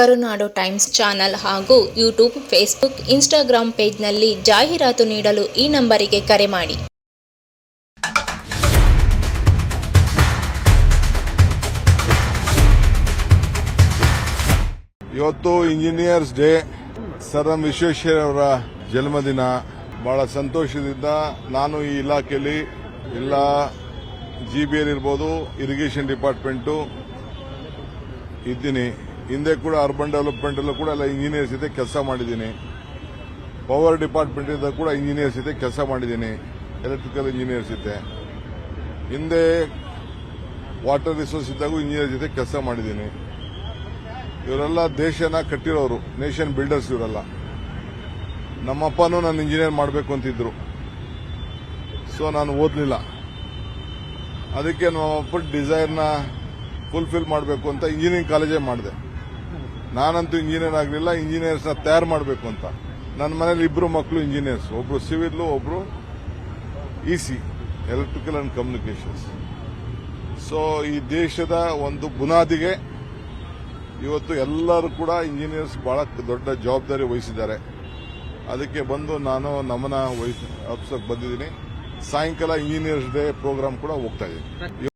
ಕರುನಾಡು times channel ಹಾಗೂ YouTube, Facebook Instagram ಪೇಜ್ನಲ್ಲಿ ಜಾಹೀರಾತು ನೀಡಲು ಈ ನಂಬರಿಗೆ ಕರೆ ಮಾಡಿ. ಇವತ್ತು ಇಂಜಿನಿಯರ್ಸ್ ಡೇ. ಸರ್ ಎಂ ವಿಶ್ವೇಶ್ವರಯವರ ಜನ್ಮದಿನ. ಬಹಳ ಸಂತೋಷದಿಂದ ನಾನು ಈ ಇಲಾಖೆಯಲ್ಲಿ ಎಲ್ಲ ಜಿ ಬಿ ಎಲ್ ಇರ್ಬೋದು, ಇರಿಗೇಷನ್ ಡಿಪಾರ್ಟ್ಮೆಂಟು ಇದ್ದೀನಿ. ಹಿಂದೆ ಕೂಡ ಅರ್ಬನ್ ಡೆವಲಪ್ಮೆಂಟಲ್ಲೂ ಕೂಡ ಎಲ್ಲ ಇಂಜಿನಿಯರ್ಸ್ ಇದೆ ಕೆಲಸ ಮಾಡಿದ್ದೀನಿ. ಪವರ್ ಡಿಪಾರ್ಟ್ಮೆಂಟ್ ಇಂದ ಕೂಡ ಇಂಜಿನಿಯರ್ಸ್ ಇದೆ ಕೆಲಸ ಮಾಡಿದ್ದೀನಿ ಎಲೆಕ್ಟ್ರಿಕಲ್ ಇಂಜಿನಿಯರ್ಸ್ ಇದೆ ಹಿಂದೆ ವಾಟರ್ ರಿಸೋರ್ಸ್ ಇದ್ದಾಗೂ ಇಂಜಿನಿಯರ್ ಜೊತೆ ಕೆಲಸ ಮಾಡಿದ್ದೀನಿ. ಇವರೆಲ್ಲ ದೇಶನ ಕಟ್ಟಿರೋರು ನೇಷನ್ ಬಿಲ್ಡರ್ಸ್ ಇವರೆಲ್ಲ. ನಮ್ಮಪ್ಪನೂ ನಾನು ಇಂಜಿನಿಯರ್ ಮಾಡಬೇಕು ಅಂತಿದ್ರು. ಸೊ ನಾನು ಓದಲಿಲ್ಲ. ಅದಕ್ಕೆ ನಮ್ಮಪ್ಪ ಡಿಸೈರ್ನ ಫುಲ್ಫಿಲ್ ಮಾಡಬೇಕು ಅಂತ ಇಂಜಿನಿಯರಿಂಗ್ ಕಾಲೇಜೇ ಮಾಡಿದೆ. ನಾನಂತೂ ಇಂಜಿನಿಯರ್ ಆಗಲಿಲ್ಲ ಇಂಜಿನಿಯರ್ಸ್ನ ತಯಾರು ಮಾಡಬೇಕು ಅಂತ. ನನ್ನ ಮನೇಲಿ ಇಬ್ಬರು ಮಕ್ಕಳು ಇಂಜಿನಿಯರ್ಸ್ ಒಬ್ರು ಸಿವಿಲ್ ಒಬ್ರು E C electrical and communications so ಈ ದೇಶದ ಒಂದು ಬುನಾದಿಗೆ ಇವತ್ತು ಎಲ್ಲರೂ ಕೂಡ ಇಂಜಿನಿಯರ್ಸ್ ಬಹಳ ದೊಡ್ಡ ಜವಾಬ್ದಾರಿ ವಹಿಸಿದ್ದಾರೆ. ಅದಕ್ಕೆ ಬಂದು ನಾನು ನಮನ ವಹಿಸ್ ಅಪ್ಸಕ್ಕೆ ಬಂದಿದ್ದೀನಿ. ಸಾಯಂಕಾಲ ಇಂಜಿನಿಯರ್ಸ್ ಡೇ ಪ್ರೋಗ್ರಾಮ್ ಕೂಡ ಹೋಗ್ತಾ ಇದ್ದೀನಿ